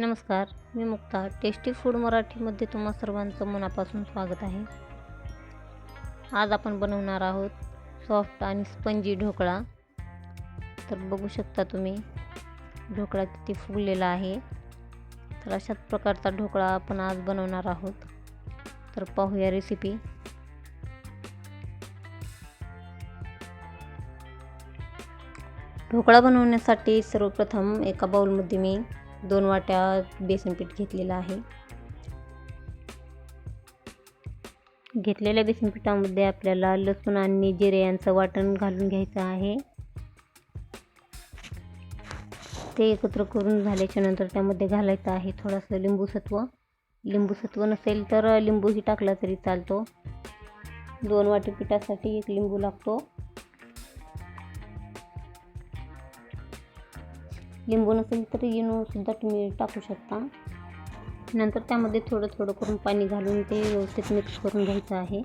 नमस्कार मी Mukta tasty food मराठीमध्ये तुम्हा सर्वांचं मनापासून स्वागत आहे. आज आपण बनवणार आहोत सॉफ्ट आणि स्पंजी ढोकळा. तर बघू शकता तुम्ही ढोकळा किती फुगलेला आहे. तर अशाच प्रकारचा ढोकळा आपण आज बनवणार आहोत. तर पाहूया रेसिपी ढोकळा बनवण्यासाठी सर्वप्रथम एका बाउलमध्ये मी दोन वाट्या बेसन पीठ घेतलेलं आहे. घेतलेल्या बेसन पिठामध्ये आपल्याला लसूण आणि जिरे यांचं वाटण घालून घ्यायचं आहे. ते एकत्र करून झाल्याच्यानंतर त्यामध्ये घालायचं आहे थोडंसं लिंबूसत्व लिंबूसत्व नसेल तर लिंबूही टाकला तरी चालतो. दोन वाटी पिठासाठी एक लिंबू लागतो. लिंबू नसेल तर इनोसुद्धा तुम्ही टाकू शकता. नंतर त्यामध्ये थोडं थोडं करून पाणी घालून ते व्यवस्थित मिक्स करून घ्यायचं आहे.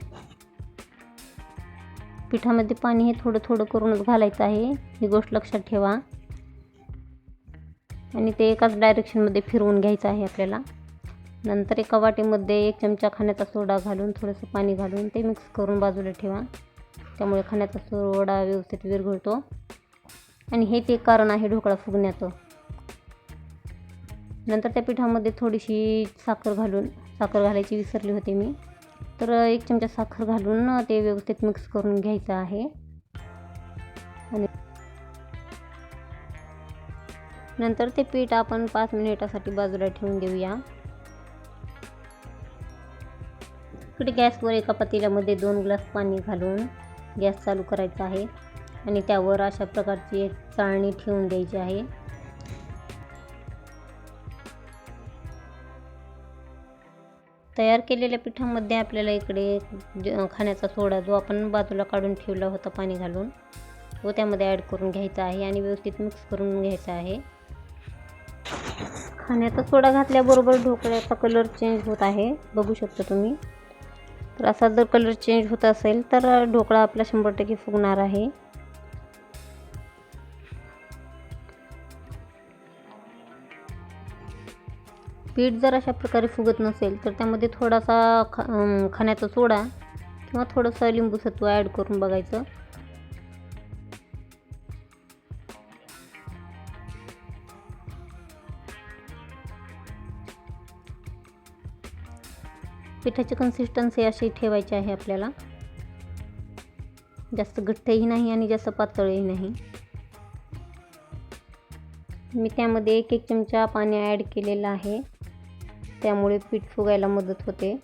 पिठामध्ये पाणी हे थोडं थोडं करूनच घालायचं आहे. ही गोष्ट लक्षात ठेवा. आणि ते एकाच डायरेक्शनमध्ये फिरवून घ्यायचं आहे आपल्याला. नंतर एका वाटीमध्ये एक चमचा खाण्याचा सोडा घालून थोडंसं पाणी घालून ते मिक्स करून बाजूला ठेवा. त्यामुळे खाण्याचा सोडा व्यवस्थित विरघळतो. आणि हे ते कारण आहे ढोकळा फुगण्याचं. नंतर त्या पिठामध्ये थोडीशी साखर घालून साखर घालायची विसरली होती मी. तर एक चमचा साखर घालून ते व्यवस्थित मिक्स करून घ्यायचं आहे. आणि नंतर ते पीठ आपण पाच मिनिटासाठी बाजूला ठेवून देऊया. इकडे गॅसवर एका पातेल्यामध्ये दोन ग्लास पाणी घालून गॅस चालू करायचा आहे. आणि त्यावर अशा प्रकारची एक चाळणी ठेवून द्यायची आहे. तयार केलेल्या पिठामध्ये आपल्याला इकडे खाण्याचा सोडा जो आपण बाजूला काढून ठेवला होता पाणी घालून तो त्यामध्ये ॲड करून घ्यायचा आहे आणि व्यवस्थित मिक्स करून घ्यायचा आहे. खाण्याचा सोडा घातल्याबरोबर ढोकळ्याचा कलर चेंज होत आहे बघू शकता तुम्ही. तर असा जर कलर चेंज होत असेल तर ढोकळा आपला शंभर टक्के फुगणार आहे. पीठ जर अशा प्रकारे फुगत नसेल तर त्यामध्ये थोडासा ख खाण्याचा सोडा किंवा थोडंसं लिंबूसत्व ॲड करून बघायचं. पिठाची कन्सिस्टन्सी अशी ठेवायची आहे आपल्याला. जास्त घट्टही नाही आणि जास्त पातळही नाही. मी त्यामध्ये एक एक चमचा पाणी ॲड केलेलं आहे. त्यामुळे पीठ फुगायला मदत होते.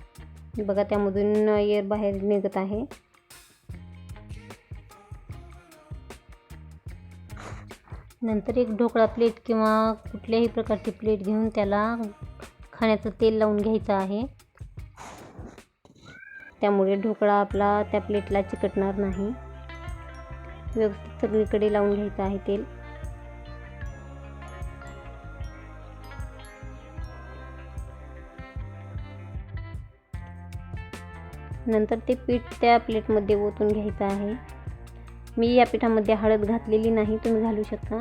बघा त्यामधून एअर बाहेर निघत आहे. नंतर एक ढोकळा प्लेट किंवा कुठल्याही प्रकारची प्लेट घेऊन त्याला खाण्याचं तेल लावून घ्यायचं आहे. त्यामुळे ढोकळा आपला त्या प्लेटला चिकटणार नाही. व्यवस्थित सगळीकडे लावून घ्यायचं आहे तेल. नंतर ते पीठ त्या प्लेटमध्ये ओतून घ्यायचं आहे. मी या पिठामध्ये हळद घातलेली नाही तुम्ही घालू शकता.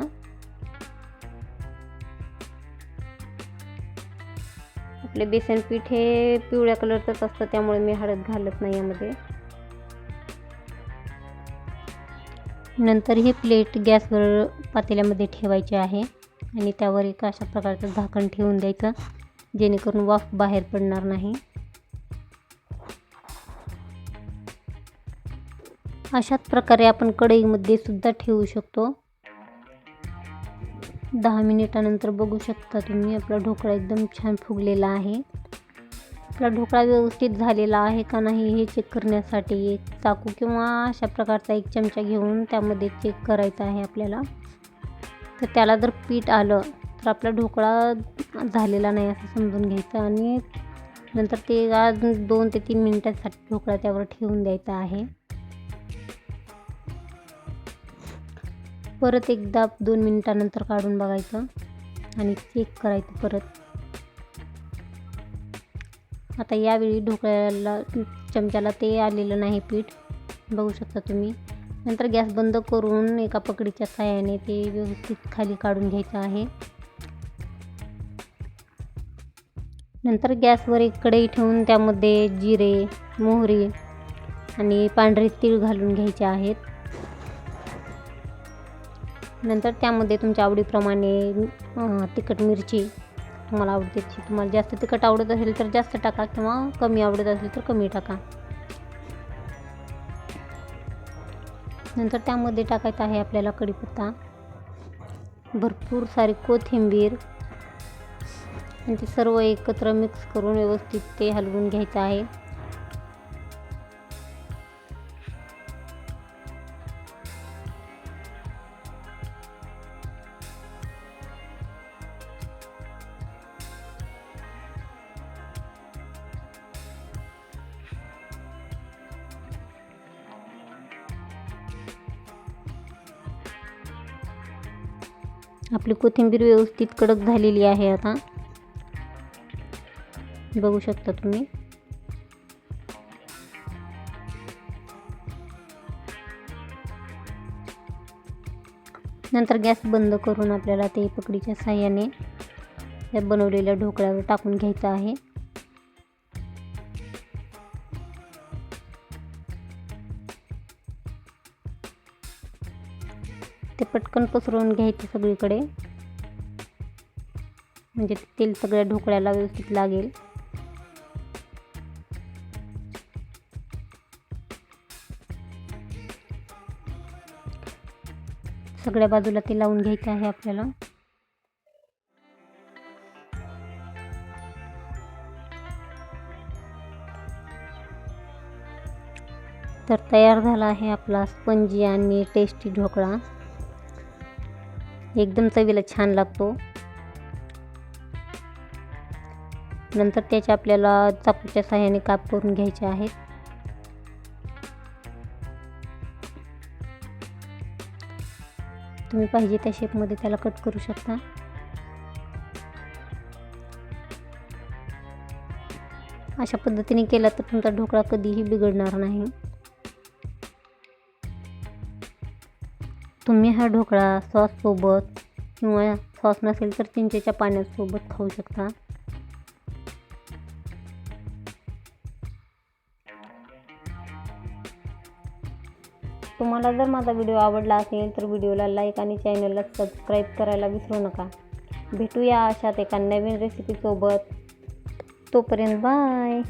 आपले बेसन पीठ हे पिवळ्या कलरचंच असतं त्यामुळे मी हळद घालत नाही यामध्ये. नंतर हे प्लेट गॅसवर पातेल्यामध्ये ठेवायचे आहे आणि त्यावर एक अशा प्रकारचं झाकण ठेवून द्यायचं जेणेकरून वाफ बाहेर पडणार नाही. अशाच प्रकारे आपण कढईमध्ये सुद्धा ठेवू शकतो. दहा मिनिटानंतर बघू शकता तुम्ही आपला ढोकळा एकदम छान फुगलेला आहे. आपला ढोकळा व्यवस्थित झालेला आहे का नाही हे चेक करण्यासाठी एक चाकू किंवा अशा प्रकारचा एक चमचा घेऊन त्यामध्ये चेक करायचा आहे आपल्याला. तर त्याला जर पीठ आलं तर आपला ढोकळा झालेला नाही असं समजून घ्यायचं आणि नंतर ते आज दोन ते तीन मिनिटासाठी ढोकळा त्यावर ठेवून द्यायचा आहे. परत एकदा दोन मिनिटानंतर काढून बघायचं आणि चेक करायचं परत. आता यावेळी ढोकळ्याला चमच्याला ते आलेलं नाही पीठ. बघू शकता तुम्ही. नंतर गॅस बंद करून एका पकडीच्या साह्याने ते व्यवस्थित खाली काढून घ्यायचं आहे. नंतर गॅसवर एक कढई ठेवून त्यामध्ये जिरे मोहरी आणि पांढरे तीळ घालून घ्यायचे आहेत. नंतर त्यामध्ये तुमच्या आवडीप्रमाणे तिखट मिरची तुम्हाला आवडतेची. तुम्हाला जास्त तिखट आवडत असेल तर जास्त टाका किंवा कमी आवडत असेल तर कमी टाका. नंतर त्यामध्ये टाकायचं आहे आपल्याला कढीपत्ता. भरपूर सारी कोथिंबीर. आणि ते सर्व एकत्र मिक्स करून व्यवस्थित ते हलवून घ्यायचं आहे. आपली कोथिंबीर व्यवस्थित कडक झालेली आहे आता. बघू शकता तुम्ही. नंतर गॅस बंद करून आपल्याला ते पकडीच्या साह्याने त्या बनवलेल्या ढोकळ्यावर टाकून घ्यायचं आहे. ते पटकन पसरवून घ्यायचे सगळीकडे. म्हणजे तेल सगळ्या ढोकळ्याला व्यवस्थित लागेल. सगळ्या बाजूला ते लावून घ्यायचं आहे आपल्याला. तर तयार झाला आहे आपला स्पंजी आणि टेस्टी ढोकळा. एकदम चवीला छान लागतो. नंतर त्याचे आपल्याला चाकूच्या साह्याने काप करून घ्यायचे आहेत. तुम्ही पाहिजे त्या शेपमध्ये त्याला कट करू शकता. अशा पद्धतीने केला तर तुमचा ढोकळा कधीही बिघडणार नाही. तुम्ही हा ढोकळा सॉससोबत किंवा सॉस नसेल तर चिंचेच्या पाण्यासोबत खाऊ शकता. तुम्हाला जर माझा व्हिडिओ आवडला असेल तर व्हिडिओला लाईक आणि चॅनलला सबस्क्राईब करायला विसरू नका. भेटूया अशात एका नवीन रेसिपीसोबत तोपर्यंत बाय.